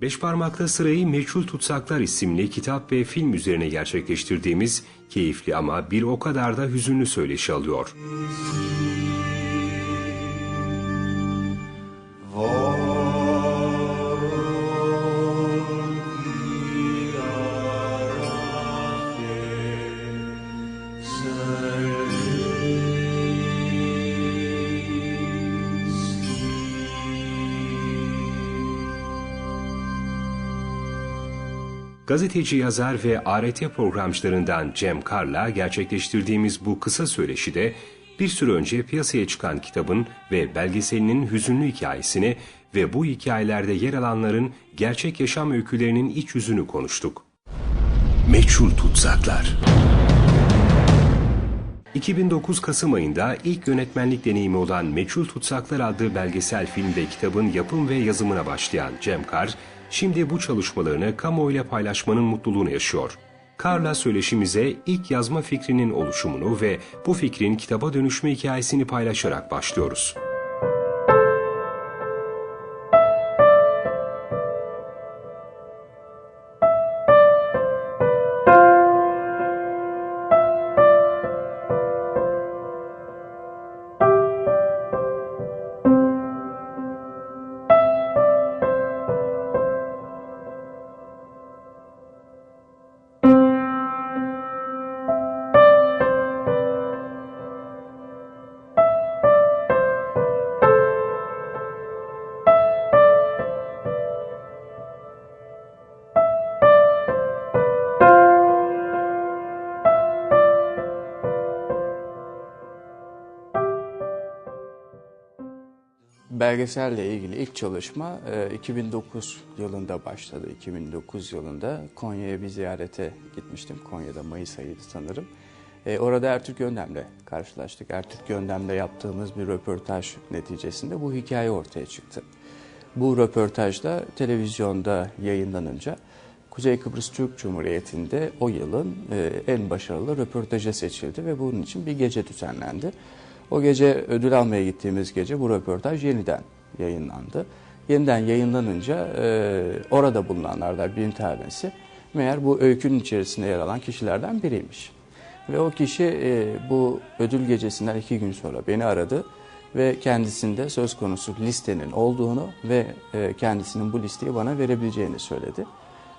Beş parmakta sırayı Meçhul Tutsaklar isimli kitap ve film üzerine gerçekleştirdiğimiz keyifli ama bir o kadar da hüzünlü söyleşi alıyor. Gazeteci yazar ve ART programcılarından Cem Kar'la gerçekleştirdiğimiz bu kısa söyleşide bir süre önce piyasaya çıkan kitabın ve belgeselinin hüzünlü hikayesini ve bu hikayelerde yer alanların gerçek yaşam öykülerinin iç yüzünü konuştuk. Meçhul Tutsaklar 2009 Kasım ayında ilk yönetmenlik deneyimi olan Meçhul Tutsaklar adlı belgesel film ve kitabın yapım ve yazımına başlayan Cem Kar, şimdi bu çalışmalarını kamuoyuyla paylaşmanın mutluluğunu yaşıyor. Karla söyleşimize ilk yazma fikrinin oluşumunu ve bu fikrin kitaba dönüşme hikayesini paylaşarak başlıyoruz. Belgeselle ilgili ilk çalışma e, 2009 yılında başladı. 2009 yılında Konya'ya bir ziyarete gitmiştim. Konya'da Mayıs ayıydı sanırım. E, orada Ertürk Göndem'le karşılaştık. Ertürk Göndem'le yaptığımız bir röportaj neticesinde bu hikaye ortaya çıktı. Bu röportajda televizyonda yayınlanınca Kuzey Kıbrıs Türk Cumhuriyeti'nde o yılın e, en başarılı röportaja seçildi ve bunun için bir gece düzenlendi. O gece ödül almaya gittiğimiz gece bu röportaj yeniden yayınlandı. Yeniden yayınlanınca e, orada bulunanlardan bir tanesi meğer bu öykünün içerisinde yer alan kişilerden biriymiş. Ve o kişi e, bu ödül gecesinden iki gün sonra beni aradı ve kendisinde söz konusu listenin olduğunu ve e, kendisinin bu listeyi bana verebileceğini söyledi.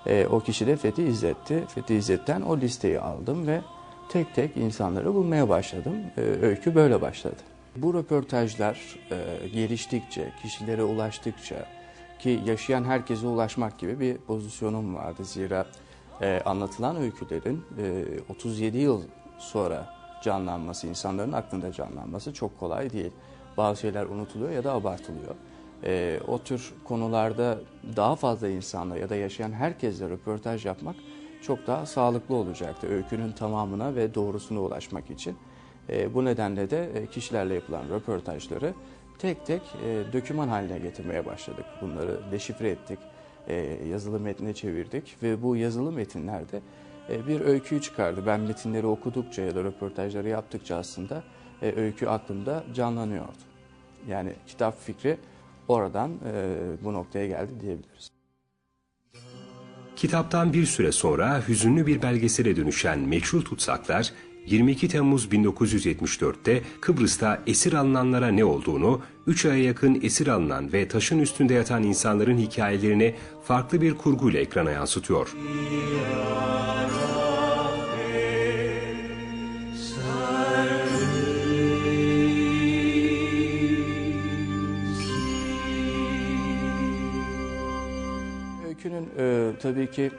E, o kişi de Fethi İzzet'ti. Fethi İzzet'ten o listeyi aldım ve tek tek insanları bulmaya başladım. E, öykü böyle başladı. Bu röportajlar e, geliştikçe, kişilere ulaştıkça ki yaşayan herkese ulaşmak gibi bir pozisyonum vardı. Zira e, anlatılan öykülerin e, 37 yıl sonra canlanması, insanların aklında canlanması çok kolay değil. Bazı şeyler unutuluyor ya da abartılıyor. E, o tür konularda daha fazla insanla ya da yaşayan herkesle röportaj yapmak çok daha sağlıklı olacaktı öykünün tamamına ve doğrusuna ulaşmak için. E, bu nedenle de e, kişilerle yapılan röportajları tek tek e, döküman haline getirmeye başladık. Bunları deşifre ettik, e, yazılı metne çevirdik ve bu yazılı metinlerde e, bir öyküyü çıkardı. Ben metinleri okudukça ya da röportajları yaptıkça aslında e, öykü aklımda canlanıyordu. Yani kitap fikri oradan e, bu noktaya geldi diyebiliriz. Kitaptan bir süre sonra hüzünlü bir belgesele dönüşen Meçhul Tutsaklar, 22 Temmuz 1974'te Kıbrıs'ta esir alınanlara ne olduğunu, 3 aya yakın esir alınan ve taşın üstünde yatan insanların hikayelerini farklı bir kurguyla ekrana yansıtıyor. Tabii ki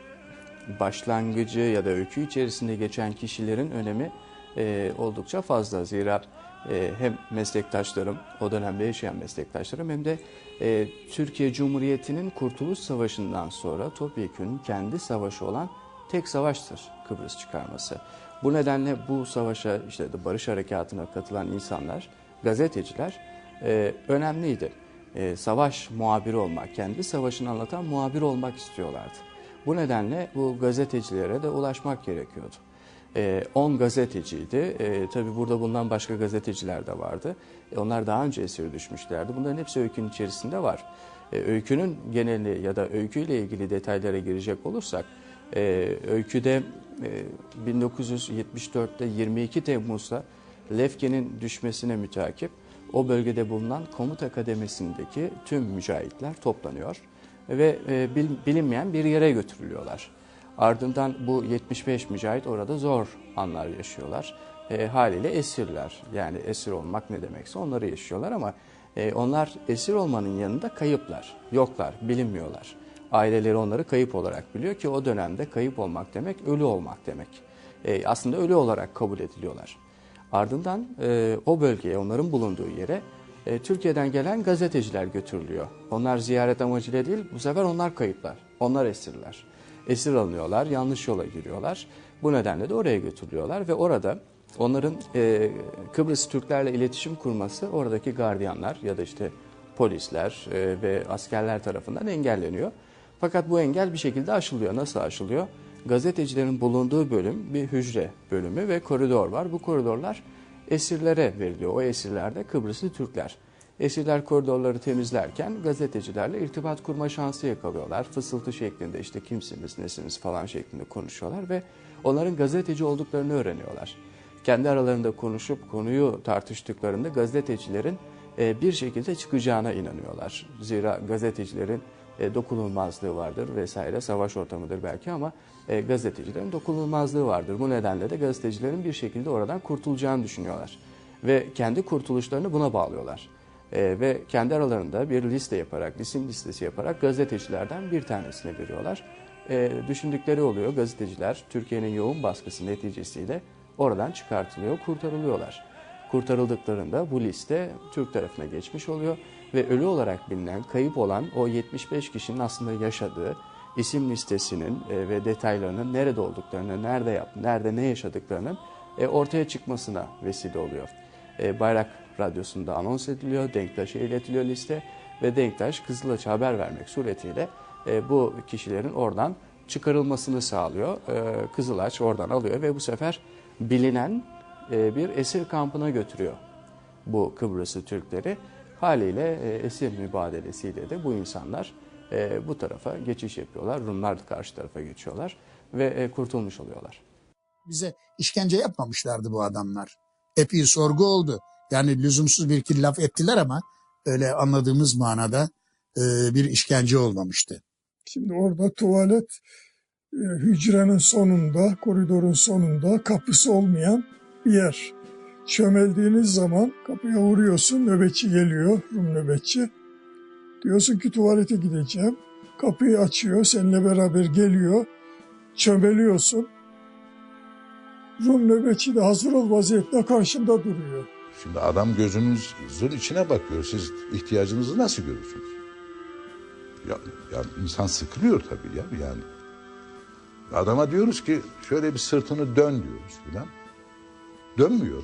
başlangıcı ya da öykü içerisinde geçen kişilerin önemi e, oldukça fazla. Zira e, hem meslektaşlarım, o dönemde yaşayan meslektaşlarım hem de e, Türkiye Cumhuriyeti'nin Kurtuluş Savaşı'ndan sonra topyekün kendi savaşı olan tek savaştır Kıbrıs çıkarması. Bu nedenle bu savaşa işte de barış harekatına katılan insanlar, gazeteciler e, önemliydi. E, savaş muhabiri olmak, kendi savaşını anlatan muhabir olmak istiyorlardı. Bu nedenle bu gazetecilere de ulaşmak gerekiyordu. 10 e, gazeteciydi. E, tabii burada bulunan başka gazeteciler de vardı. E, onlar daha önce esir düşmüşlerdi. Bunların hepsi öykünün içerisinde var. E, öykünün geneli ya da öyküyle ilgili detaylara girecek olursak, e, öyküde e, 1974'te 22 Temmuz'da Lefke'nin düşmesine mütakip o bölgede bulunan komuta kademesindeki tüm mücahitler toplanıyor ve e, bil- bilinmeyen bir yere götürülüyorlar. Ardından bu 75 mücahit orada zor anlar yaşıyorlar. E, haliyle esirler. Yani esir olmak ne demekse onları yaşıyorlar ama e, onlar esir olmanın yanında kayıplar. Yoklar, bilinmiyorlar. Aileleri onları kayıp olarak biliyor ki o dönemde kayıp olmak demek ölü olmak demek. E, aslında ölü olarak kabul ediliyorlar. Ardından e, o bölgeye, onların bulunduğu yere e, Türkiye'den gelen gazeteciler götürülüyor. Onlar ziyaret amacıyla değil, bu sefer onlar kayıplar. Onlar esirler. Esir alınıyorlar, yanlış yola giriyorlar. Bu nedenle de oraya götürülüyorlar ve orada onların e, Kıbrıs Türklerle iletişim kurması oradaki gardiyanlar ya da işte polisler e, ve askerler tarafından engelleniyor. Fakat bu engel bir şekilde aşılıyor. Nasıl aşılıyor? Gazetecilerin bulunduğu bölüm bir hücre bölümü ve koridor var. Bu koridorlar esirlere veriliyor. O esirler de Kıbrıslı Türkler. Esirler koridorları temizlerken gazetecilerle irtibat kurma şansı yakalıyorlar. Fısıltı şeklinde işte kimsiniz, nesiniz falan şeklinde konuşuyorlar ve onların gazeteci olduklarını öğreniyorlar. Kendi aralarında konuşup konuyu tartıştıklarında gazetecilerin e, bir şekilde çıkacağına inanıyorlar. Zira gazetecilerin e, dokunulmazlığı vardır vesaire. Savaş ortamıdır belki ama e, gazetecilerin dokunulmazlığı vardır. Bu nedenle de gazetecilerin bir şekilde oradan kurtulacağını düşünüyorlar. Ve kendi kurtuluşlarını buna bağlıyorlar. E, ve kendi aralarında bir liste yaparak, isim listesi yaparak gazetecilerden bir tanesine veriyorlar. E, düşündükleri oluyor gazeteciler Türkiye'nin yoğun baskısı neticesiyle oradan çıkartılıyor, kurtarılıyorlar. Kurtarıldıklarında bu liste Türk tarafına geçmiş oluyor ve ölü olarak bilinen, kayıp olan o 75 kişinin aslında yaşadığı isim listesinin e, ve detaylarının nerede olduklarını, nerede yap, nerede ne yaşadıklarının e, ortaya çıkmasına vesile oluyor. E, Bayrak Radyosu'nda anons ediliyor, Denktaş'a iletiliyor liste ve Denktaş Kızılaç'a haber vermek suretiyle bu kişilerin oradan çıkarılmasını sağlıyor. Kızılaç oradan alıyor ve bu sefer bilinen bir esir kampına götürüyor bu Kıbrıslı Türkleri. Haliyle esir mübadelesiyle de bu insanlar e, bu tarafa geçiş yapıyorlar. Rumlar da karşı tarafa geçiyorlar ve e, kurtulmuş oluyorlar. bize işkence yapmamışlardı bu adamlar. Epey sorgu oldu. Yani lüzumsuz bir iki laf ettiler ama öyle anladığımız manada e, bir işkence olmamıştı. Şimdi orada tuvalet e, hücrenin sonunda, koridorun sonunda kapısı olmayan bir yer. Çömeldiğiniz zaman kapıya vuruyorsun, nöbetçi geliyor, Rum nöbetçi. Diyorsun ki tuvalete gideceğim. Kapıyı açıyor, seninle beraber geliyor. Çömeliyorsun. Rum nöbetçi de hazır ol vaziyette karşında duruyor. Şimdi adam gözünüzün içine bakıyor. Siz ihtiyacınızı nasıl görürsünüz? Ya, ya insan sıkılıyor tabii ya yani. Adama diyoruz ki şöyle bir sırtını dön diyoruz filan. Dönmüyor.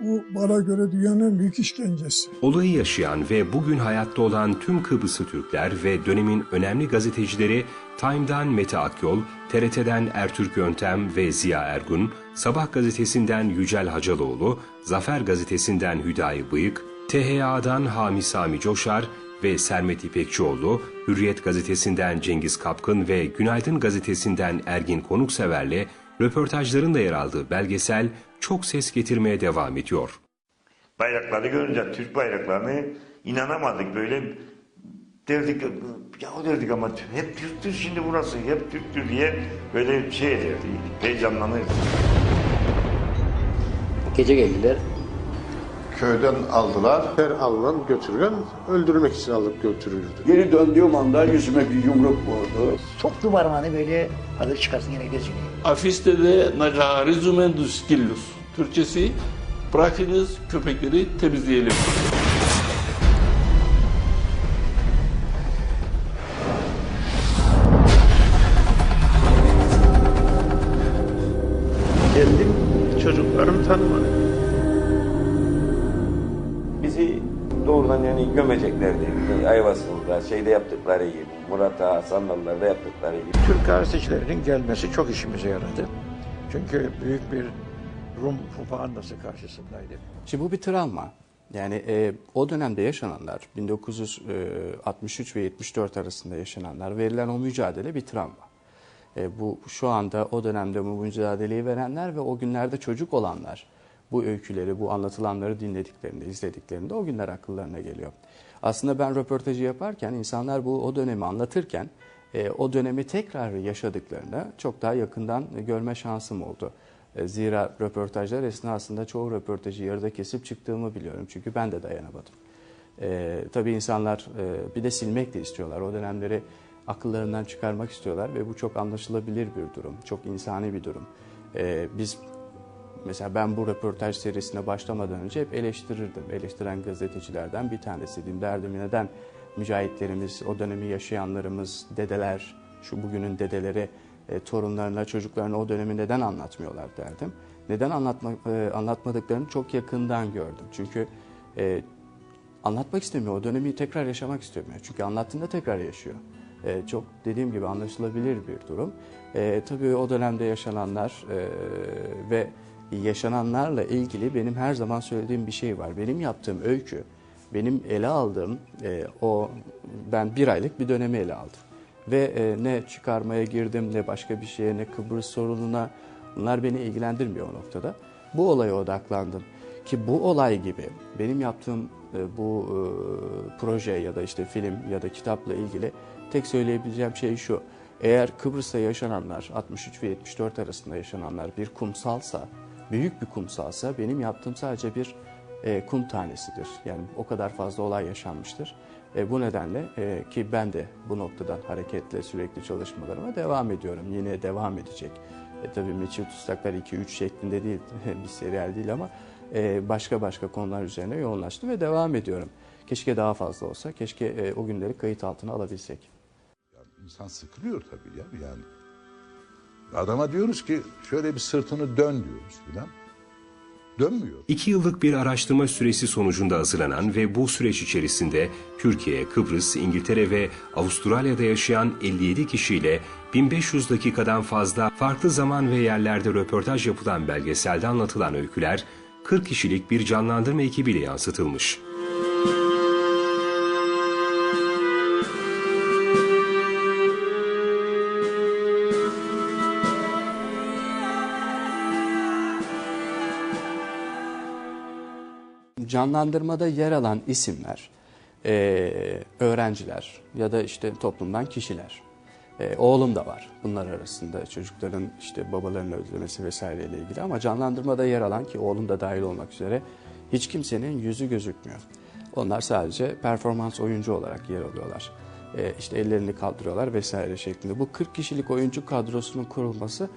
Bu bana göre dünyanın büyük işkencesi. Olayı yaşayan ve bugün hayatta olan tüm Kıbrıslı Türkler ve dönemin önemli gazetecileri Time'dan Mete Akyol, TRT'den Ertürk Yöntem ve Ziya Ergun, Sabah gazetesinden Yücel Hacaloğlu, Zafer gazetesinden Hüdayi Bıyık, THA'dan Hami Sami Coşar ve Sermet İpekçioğlu, Hürriyet gazetesinden Cengiz Kapkın ve Günaydın gazetesinden Ergin Konuksever'le röportajların da yer aldığı belgesel çok ses getirmeye devam ediyor. bayrakları görünce Türk bayraklarını inanamadık böyle derdik ya derdik ama hep Türktür şimdi burası hep Türktür diye böyle şey ederdik heyecanlanırdık. Gece geldiler. Köyden aldılar. Her alınan götürülen öldürmek için alıp götürüldü. Geri döndüğüm anda yüzüme bir yumruk vurdu. Soktu parmağını böyle hazır çıkarsın yine gidersin. Afiste de Nagari Zumendus Gillus. Türkçesi bırakınız köpekleri temizleyelim. Kendim çocuklarım tanımadı. Bizi doğrudan yani gömeceklerdi. Ayvası'nda şeyde yaptıkları gibi, Murat'a, Sandallar'da yaptıkları gibi. Türk gazetecilerinin gelmesi çok işimize yaradı. Çünkü büyük bir Rum propagandası karşısındaydı. Şimdi bu bir travma. Yani e, o dönemde yaşananlar, 1963 ve 74 arasında yaşananlar, verilen o mücadele bir travma. E, bu şu anda o dönemde bu mücadeleyi verenler ve o günlerde çocuk olanlar bu öyküleri, bu anlatılanları dinlediklerinde, izlediklerinde o günler akıllarına geliyor. Aslında ben röportajı yaparken insanlar bu o dönemi anlatırken e, o dönemi tekrar yaşadıklarını çok daha yakından görme şansım oldu. E, Zira röportajlar esnasında çoğu röportajı yarıda kesip çıktığımı biliyorum. Çünkü ben de dayanamadım. E, tabii insanlar e, bir de silmek de istiyorlar. O dönemleri akıllarından çıkarmak istiyorlar ve bu çok anlaşılabilir bir durum. Çok insani bir durum. E, biz Mesela ben bu röportaj serisine başlamadan önce hep eleştirirdim. Eleştiren gazetecilerden bir tanesiydim. Derdim neden mücahitlerimiz, o dönemi yaşayanlarımız, dedeler, şu bugünün dedeleri e, torunlarına, çocuklarına o dönemi neden anlatmıyorlar derdim. Neden anlatma, e, anlatmadıklarını çok yakından gördüm. Çünkü e, anlatmak istemiyor, o dönemi tekrar yaşamak istemiyor. Çünkü anlattığında tekrar yaşıyor. E, çok dediğim gibi anlaşılabilir bir durum. Tabii o dönemde yaşananlar ve yaşananlarla ilgili benim her zaman söylediğim bir şey var. Benim yaptığım öykü, benim ele aldığım e, o ben bir aylık bir dönemi ele aldım. Ve e, ne çıkarmaya girdim ne başka bir şeye ne Kıbrıs sorununa bunlar beni ilgilendirmiyor o noktada. Bu olaya odaklandım. Ki bu olay gibi benim yaptığım e, bu e, proje ya da işte film ya da kitapla ilgili tek söyleyebileceğim şey şu. Eğer Kıbrıs'ta yaşananlar 63 ve 74 arasında yaşananlar bir kumsalsa büyük bir kumsalsa benim yaptığım sadece bir e, kum tanesidir. Yani o kadar fazla olay yaşanmıştır. E, bu nedenle e, ki ben de bu noktadan hareketle sürekli çalışmalarıma devam ediyorum. Yine devam edecek. E, tabii Meçhul Tutsaklar 2-3 şeklinde değil, bir serial değil ama e, başka başka konular üzerine yoğunlaştım ve devam ediyorum. Keşke daha fazla olsa, keşke e, o günleri kayıt altına alabilsek. Yani insan sıkılıyor tabii ya yani. Adama diyoruz ki şöyle bir sırtını dön diyoruz filan. Dönmüyor. İki yıllık bir araştırma süresi sonucunda hazırlanan ve bu süreç içerisinde Türkiye, Kıbrıs, İngiltere ve Avustralya'da yaşayan 57 kişiyle 1500 dakikadan fazla farklı zaman ve yerlerde röportaj yapılan belgeselde anlatılan öyküler 40 kişilik bir canlandırma ekibiyle yansıtılmış. Canlandırmada yer alan isimler, e, öğrenciler ya da işte toplumdan kişiler. E, oğlum da var bunlar arasında çocukların işte babalarını özlemesi vesaireyle ilgili ama canlandırmada yer alan ki oğlum da dahil olmak üzere hiç kimsenin yüzü gözükmüyor. Onlar sadece performans oyuncu olarak yer alıyorlar. E, işte ellerini kaldırıyorlar vesaire şeklinde. Bu 40 kişilik oyuncu kadrosunun kurulması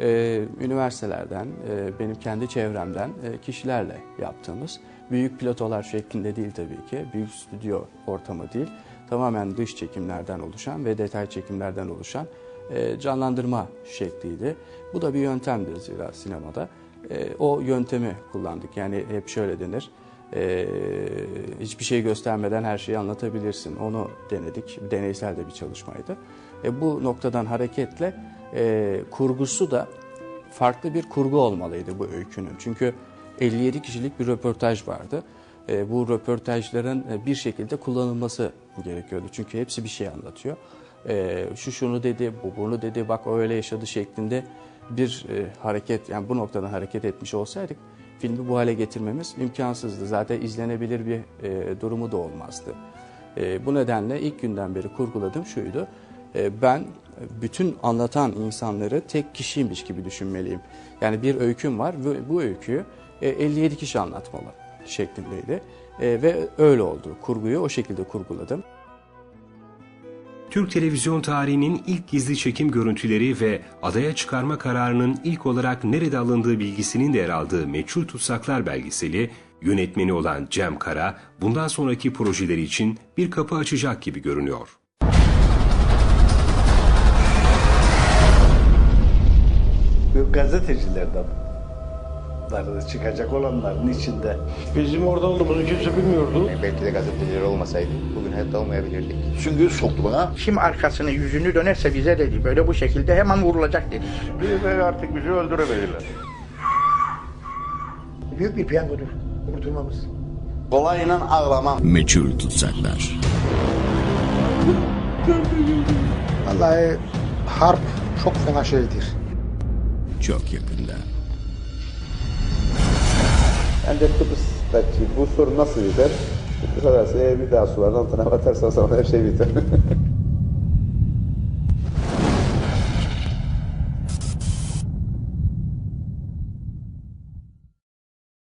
e, üniversitelerden, e, benim kendi çevremden e, kişilerle yaptığımız büyük platolar şeklinde değil tabii ki, büyük stüdyo ortamı değil, tamamen dış çekimlerden oluşan ve detay çekimlerden oluşan e, canlandırma şekliydi. Bu da bir yöntemdir zira sinemada. E, o yöntemi kullandık. Yani hep şöyle denir, e, hiçbir şey göstermeden her şeyi anlatabilirsin. Onu denedik, deneysel de bir çalışmaydı. E, bu noktadan hareketle e, kurgusu da farklı bir kurgu olmalıydı bu öykünün. Çünkü 57 kişilik bir röportaj vardı. E, bu röportajların e, bir şekilde kullanılması gerekiyordu. Çünkü hepsi bir şey anlatıyor. E, şu şunu dedi, bu bunu dedi, bak o öyle yaşadı şeklinde bir e, hareket, yani bu noktadan hareket etmiş olsaydık filmi bu hale getirmemiz imkansızdı. Zaten izlenebilir bir e, durumu da olmazdı. E, bu nedenle ilk günden beri kurguladığım şuydu. E, ben bütün anlatan insanları tek kişiymiş gibi düşünmeliyim. Yani bir öyküm var ve bu öyküyü 57 kişi anlatmalı şeklindeydi. E, ve öyle oldu. Kurguyu o şekilde kurguladım. Türk televizyon tarihinin ilk gizli çekim görüntüleri ve adaya çıkarma kararının ilk olarak nerede alındığı bilgisinin de yer aldığı Meçhul Tutsaklar belgeseli, yönetmeni olan Cem Kara, bundan sonraki projeleri için bir kapı açacak gibi görünüyor. Gazetecilerden çıkacak olanların içinde. Bizim orada olduğumuzu kimse bilmiyordu. Belki de gazeteciler olmasaydı bugün hayatta olmayabilirdik. Çünkü soktu bana. Kim arkasını yüzünü dönerse bize dedi. Böyle bu şekilde hemen vurulacak dedi. Birileri artık bizi öldürebilirler. Büyük bir piyangodur kurtulmamız. Kolayla ağlamam. Meçhul tutsaklar. Vallahi harp çok fena şeydir. Çok yakında. Ancak Kıbrıs'taki bu sorun nasıl biter? Kıbrıs arası eğer bir daha suların altına batarsan sana her şey biter.